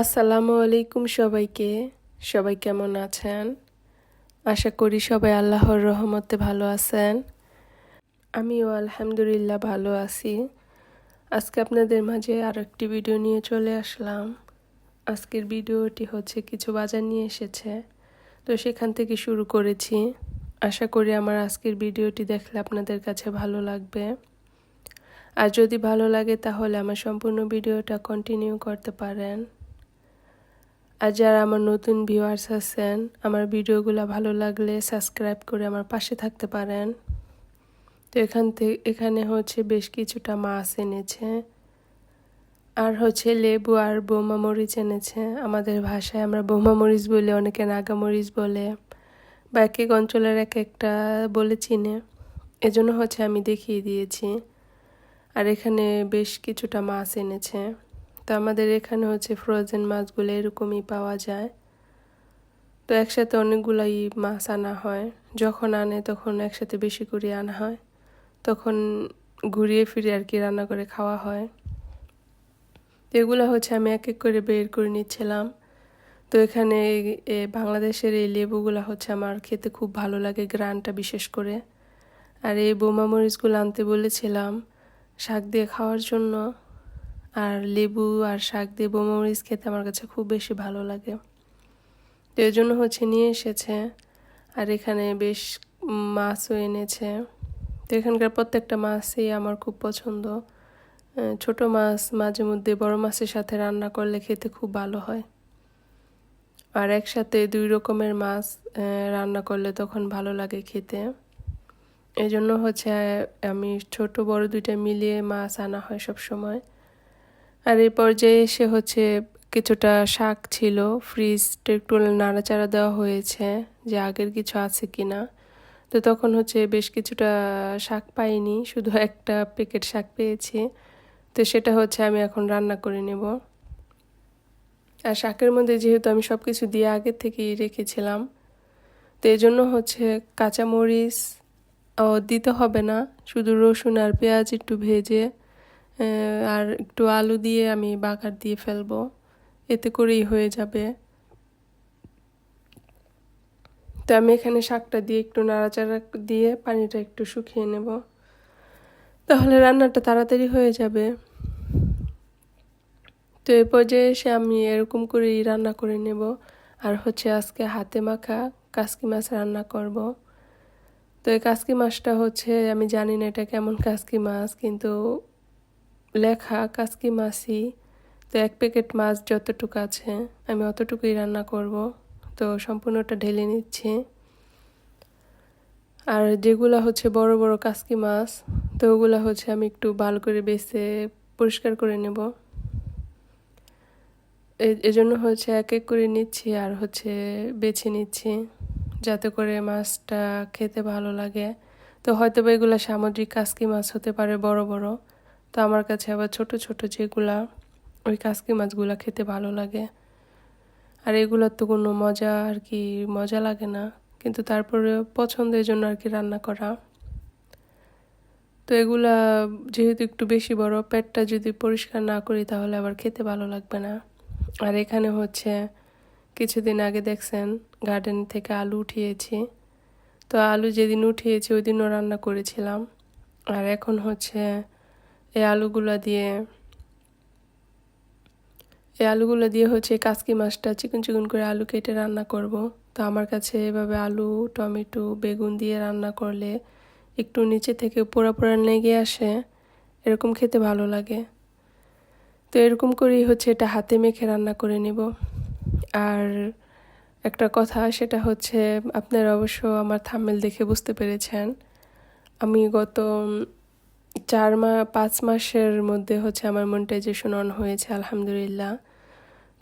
আসসালামু আলাইকুম সবাইকে। সবাই কেমন আছেন? আশা করি সবাই আল্লাহর রহমতে ভালো আছেন। আমিও আলহামদুলিল্লাহ ভালো আছি। আজকে আপনাদের মাঝে আর একটি ভিডিও নিয়ে চলে আসলাম। আজকের ভিডিওটি হচ্ছে কিছু বাজার নিয়ে এসেছে। তো সেখান থেকে শুরু করেছি। আশা করি আমার আজকের ভিডিওটি দেখলে আপনাদের কাছে ভালো লাগবে। আর যদি ভালো লাগে তাহলে আমার সম্পূর্ণ ভিডিওটা কন্টিনিউ করতে পারেন। আর যারা আমার নতুন ভিউয়ার্স আছেন, আমার ভিডিওগুলো ভালো লাগলে সাবস্ক্রাইব করে আমার পাশে থাকতে পারেন। তো এখান থেকে এখানে হচ্ছে বেশ কিছুটা মাছ এনেছে। আর হচ্ছে লেবু আর বোমা মরিচ এনেছে। আমাদের ভাষায় আমরা বোমা মরিচ বলে, অনেকে নাগা মরিচ বলে, বা এক এক অঞ্চলের এক একটা বলে চিনে। এজন্য হচ্ছে আমি দেখিয়ে দিয়েছি। আর এখানে বেশ কিছুটা মাছ এনেছে। তো আমাদের এখানে হচ্ছে ফ্রোজেন মাছগুলো এরকমই পাওয়া যায়। তো একসাথে অনেকগুলাই মাছ আনা হয়। যখন আনে তখন একসাথে বেশি করে আনা হয়। তখন ঘুরিয়ে ফিরে আর কি রান্না করে খাওয়া হয়। এগুলো হচ্ছে আমি এক এক করে বের করে নিচ্ছিলাম। তো এখানে বাংলাদেশের এই লেবুগুলো হচ্ছে আমার খেতে খুব ভালো লাগে গ্রানটা বিশেষ করে। আর এই বোমা মরিচগুলো আনতে বলেছিলাম শাক দিয়ে খাওয়ার জন্য। আর লেবু আর শাক দিয়ে বোমা মরিচ খেতে আমার কাছে খুব বেশি ভালো লাগে। তো এই জন্য হচ্ছে নিয়ে এসেছে। আর এখানে বেশ মাছও এনেছে। তো এখানকার প্রত্যেকটা মাছই আমার খুব পছন্দ। ছোট মাছ, মাঝে মধ্যে বড় মাছের সাথে রান্না করলে খেতে খুব ভালো হয়। আর একসাথে দুই রকমের মাছ রান্না করলে তখন ভালো লাগে খেতে। এই জন্য হচ্ছে আমি ছোট বড় দুইটা মিলিয়ে মাছ আনা হয় সব সময় আর এই পর্যায়ে এসে হচ্ছে কিছুটা শাক ছিল, ফ্রিজটা একটু নাড়াচাড়া দেওয়া হয়েছে যে আগের কিছু আছে কি না তো তখন হচ্ছে বেশ কিছুটা শাক পাইনি, শুধু একটা প্যাকেট শাক পেয়েছি। তো সেটা হচ্ছে আমি এখন রান্না করে নেব। আর শাকের মধ্যে যেহেতু আমি সব কিছু দিয়ে আগের থেকেই রেখেছিলাম, তো এই জন্য হচ্ছে কাঁচামরিচ দিতে হবে না, শুধু রসুন আর পেঁয়াজ একটু ভেজে আর একটু আলু দিয়ে আমি বাগার দিয়ে ফেলব। এতে করেই হয়ে যাবে। তো আমি এখানে শাকটা দিয়ে একটু নাড়াচাড়া দিয়ে পানিটা একটু শুকিয়ে নেব। তাহলে রান্নাটা তাড়াতাড়ি হয়ে যাবে। তো এই পর্যায়ে এসে আমি এরকম করেই রান্না করে নেব। আর হচ্ছে আজকে হাতে মাখা কাসকি মাছ রান্না করব। তো এই কাসকি মাছটা হচ্ছে, আমি জানি না এটা কেমন কাসকি মাছ, কিন্তু লেখা, কাসকি মাছই তো এক প্যাকেট মাছ যতটুকু আছে, আমি অতটুকুই রান্না করব। তো সম্পূর্ণটা ঢেলে নিচ্ছি। আর যেগুলো হচ্ছে বড় বড় কাসকি মাছ, তো ওগুলো হচ্ছে আমি একটু ভালো করে বেছে পরিষ্কার করে নেব। এজন্য হচ্ছে এক এক করে নিচ্ছি আর হচ্ছে বেছে নিচ্ছি, যাতে করে মাছটা খেতে ভালো লাগে। তো হয়তো বা এগুলো সামুদ্রিক কাসকি মাছ হতে পারে বড় বড়। তো আমার কাছে আবার ছোট ছোট যেগুলা, ওই কাসকি মাছগুলো খেতে ভালো লাগে। আর এগুলোর তো কোনো মজা আর কি মজা লাগে না, কিন্তু তারপরে পছন্দের জন্য আর কি রান্না করা। তো এগুলা যেহেতু একটু বেশি বড়, পেটটা যদি পরিষ্কার না করি তাহলে আবার খেতে ভালো লাগবে না। আর এখানে হচ্ছে, কিছুদিন আগে দেখছেন গার্ডেন থেকে আলু উঠিয়েছি। তো আলু যেদিন উঠিয়েছি ওই দিনও রান্না করেছিলাম। আর এখন হচ্ছে এই আলুগুলো দিয়ে, এই আলুগুলো দিয়ে হচ্ছে কাসকি মাছটা চিকন চিকন করে আলু কেটে রান্না করব। তো আমার কাছে এভাবে আলু, টমেটো, বেগুন দিয়ে রান্না করলে একটু নিচে থেকে পোড়া পোড়া লেগে আসে, এরকম খেতে ভালো লাগে। তো এরকম করেই হচ্ছে এটা হাতে মেখে রান্না করে নেব। আর একটা কথা, সেটা হচ্ছে আপনারা অবশ্য আমার থামেল দেখে বুঝতে পেরেছেন। আমি গত চার মা, পাঁচ মাসের মধ্যে হচ্ছে আমার মনিটাইজেশন অন হয়েছে, আলহামদুলিল্লাহ।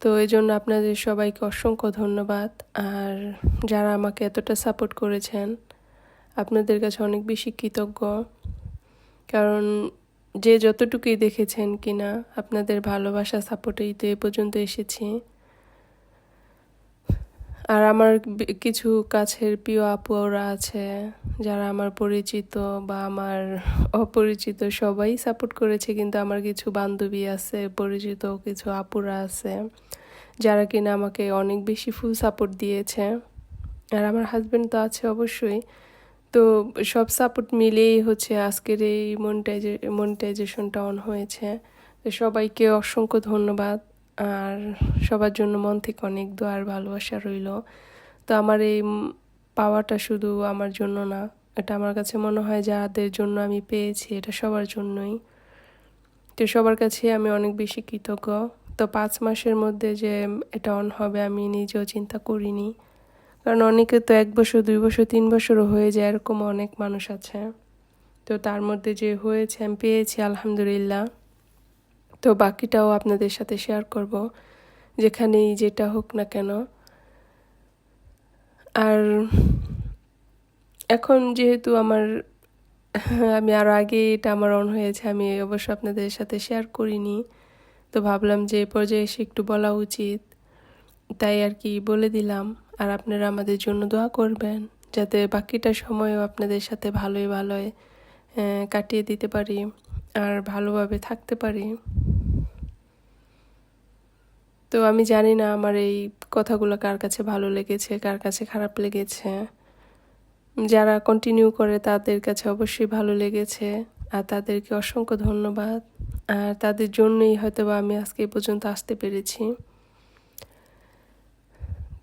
তো এই জন্য আপনাদের সবাইকে অসংখ্য ধন্যবাদ। আর যারা আমাকে এতটা সাপোর্ট করেছেন, আপনাদের কাছে অনেক বেশি কৃতজ্ঞ। কারণ যে যতটুকুই দেখেছেন কিনা, আপনাদের ভালোবাসা সাপোর্টেই তো এ পর্যন্ত এসেছি। আর আমার কিছু কাছের প্রিয় আপুরা আছে, যারা আমার পরিচিত বা আমার অপরিচিত সবাই সাপোর্ট করেছে, কিন্তু আমার কিছু বান্ধবী আছে, পরিচিত কিছু আপুরা আছে, যারা কিনা আমাকে অনেক বেশি ফুল সাপোর্ট দিয়েছে। আর আমার হাজব্যান্ড তো আছে অবশ্যই। তো সব সাপোর্ট মিলেই হচ্ছে আজকের এই মনিটাইজে মনিটাইজেশনটা অন হয়েছে। সবাইকে অসংখ্য ধন্যবাদ। আর সবার জন্য মন থেকে অনেক দোয়ার ভালোবাসা রইল। তো আমার এই পাওয়াটা শুধু আমার জন্য না, এটা আমার কাছে মনে হয় যাদের জন্য আমি পেয়েছি, এটা সবার জন্যই। তো সবার কাছে আমি অনেক বেশি কৃতজ্ঞ। তো পাঁচ মাসের মধ্যে যে এটা অন হবে আমি নিজেও চিন্তা করিনি। কারণ অনেকে তো এক বছর, দুই বছর, তিন বছরও হয়ে যায়, এরকম অনেক মানুষ আছে। তো তার মধ্যে যে হয়েছে, আমি পেয়েছি, আলহামদুলিল্লাহ। তো বাকিটাও আপনাদের সাথে শেয়ার করব, যেখানেই যেটা হোক না কেন। আর এখন যেহেতু আমার, আমি আরও আগে এটা আমার অন হয়েছে, আমি অবশ্য আপনাদের সাথে শেয়ার করিনি। তো ভাবলাম যে পর্যায়ে এসে একটু বলা উচিত। তাই আর কি বলে দিলাম। আর আপনারা আমাদের জন্য দোয়া করবেন, যাতে বাকিটা সময়ও আপনাদের সাথে ভালোই ভালোই কাটিয়ে দিতে পারি, আর ভালোভাবে থাকতে পারি। তো আমি জানি না আমার এই কথাগুলো কার কাছে ভালো লেগেছে, কার কাছে খারাপ লেগেছে। যারা কন্টিনিউ করে তাদের কাছে অবশ্যই ভালো লেগেছে। আর তাদেরকে অসংখ্য ধন্যবাদ। আর তাদের জন্যই হয়তো বা আমি আজকে পর্যন্ত আসতে পেরেছি।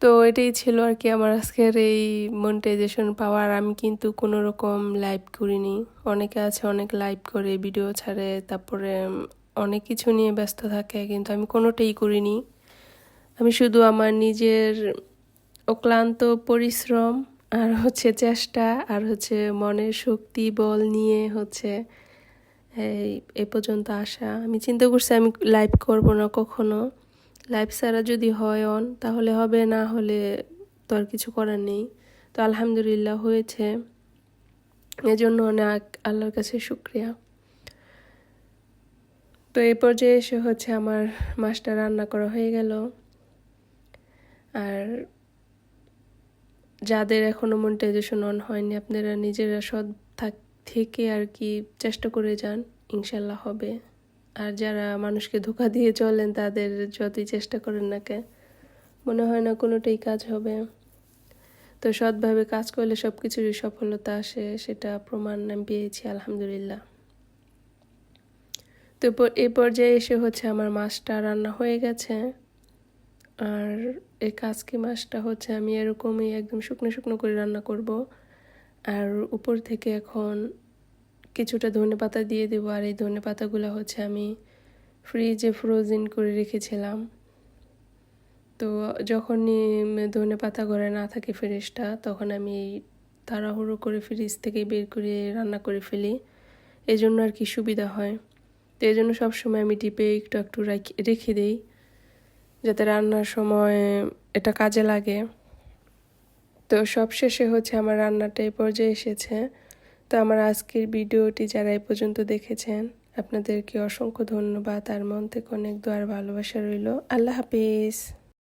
তো এটাই ছিল আর কি আমার আজকের এই মনিটাইজেশন পাওয়ার আমি কিন্তু কোনো রকম লাইভ করিনি। অনেকে আছে অনেক লাইভ করে ভিডিও ছাড়ে, তারপরে অনেক কিছু নিয়ে ব্যস্ত থাকে, কিন্তু আমি কোনোটাই করিনি। আমি শুধু আমার নিজের অক্লান্ত পরিশ্রম আর হচ্ছে চেষ্টা আর হচ্ছে মনের শক্তি বল নিয়ে হচ্ছে এই, এ পর্যন্ত আসা। আমি চিন্তা করছি আমি লাইভ করব না কখনো। লাইভ ছাড়া যদি হয় অন তাহলে হবে, না হলে তো আর কিছু করার নেই। তো আলহামদুলিল্লাহ হয়েছে। এজন্য অনেক আল্লাহর কাছে শুক্রিয়া। তো এ পর্যায়ে এসে হচ্ছে আমার মাছটা রান্না করা হয়ে গেল। আর যাদের এখনও মনিটাইজেশন অন হয়নি, আপনারা নিজেরা সৎ থাক, থেকে আর কি চেষ্টা করে যান, ইনশাল্লাহ হবে। আর যারা মানুষকে ধোকা দিয়ে চলেন, তাদের যতই চেষ্টা করেন না কে মনে হয় না কোনোটাই কাজ হবে। তো সৎভাবে কাজ করলে সব কিছুরই সফলতা আসে, সেটা প্রমাণ আমি পেয়েছি, আলহামদুলিল্লাহ। তো এই পর্যায়ে এসে হচ্ছে আমার মাছটা রান্না হয়ে গেছে। আর এই কাজকি মাছটা হচ্ছে আমি এরকমই একদম শুকনো শুকনো করে রান্না করব। আর উপর থেকে এখন কিছুটা ধনে পাতা দিয়ে দেবো আর এই ধনে পাতাগুলো হচ্ছে আমি ফ্রিজে ফ্রোজেন করে রেখেছিলাম। তো যখনই ধনে পাতা ঘরে না থাকে ফ্রেশটা, তখন আমি তাড়াহুড়ো করে ফ্রিজ থেকে বের করে রান্না করে ফেলি। এই জন্য আর কি সুবিধা হয়। তো এই জন্য সবসময় আমি ডিপে একটু একটু রেখে দিই। যাতে রান্নার সময় এটা কাজে লাগে। তো সব শেষে হচ্ছে আমার রান্নাটা এই পর্যায়ে এসেছে। তো আমার আজকের ভিডিওটি যারা এ পর্যন্ত দেখেছেন, আপনাদেরকে অসংখ্য ধন্যবাদ। আর মন থেকে অনেক দোয়ার ভালোবাসা রইল। আল্লাহ হাফিজ।